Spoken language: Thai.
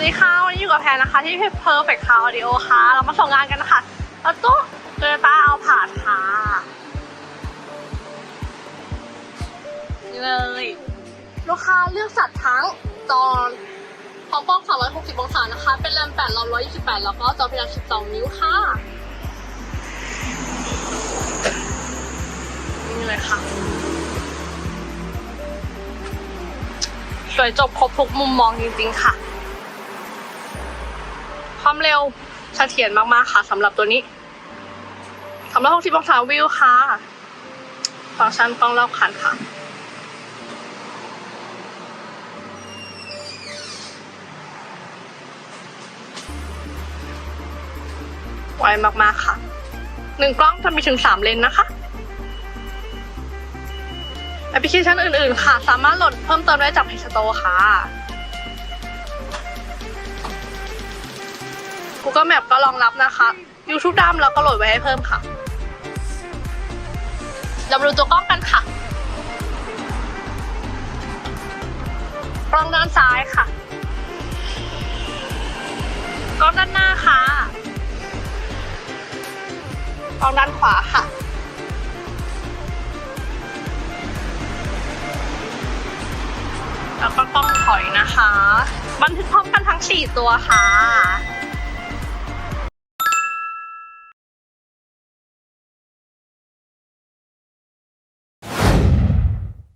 วัสดีค่ะวันนี้อยู่กับแพนนะคะ ที่ Perfect Car Audio ค่ะเรามาส่งงานกันนะคะแล้วตู้โตโยต้าเอาผ่านค่ะนี่เลย ลูกค้าเลือกสัตว์ทั้งจอพร้อมกล้อง 360 องศานะคะ เป็นแรม8 128 แล้วก็จอพิจารณา12 นิ้วค่ะนี่เลยค่ะ สวยจบครบทุกมุมมองจริงๆค่ะ ความเร็วเสถียรมากๆค่ะสำหรับตัวนี้สำหรับ60องศาวิวค่ะ ฟังก์ชันกล้องรอบคันค่ะไวมากๆค่ะหนึ่งกล้องจะมีถึงสามเลนนะคะแอปพลิเคชันอื่นๆ ค่ะ สามารถโหลดเพิ่มเติมได้จาก Play Store ค่ะ Google Map ก็รองรับนะคะ YouTube ดำแล้วก็โหลดไว้ให้เพิ่มค่ะ เรามาดูตัวกล้องกันค่ะกล้องด้านซ้ายค่ะกล้องด้านหน้าค่ะกล้องด้านขวาค่ะแล้วก็กล้องถอยนะคะ บันทึกพร้อมกันทั้ง 4 ตัวค่ะ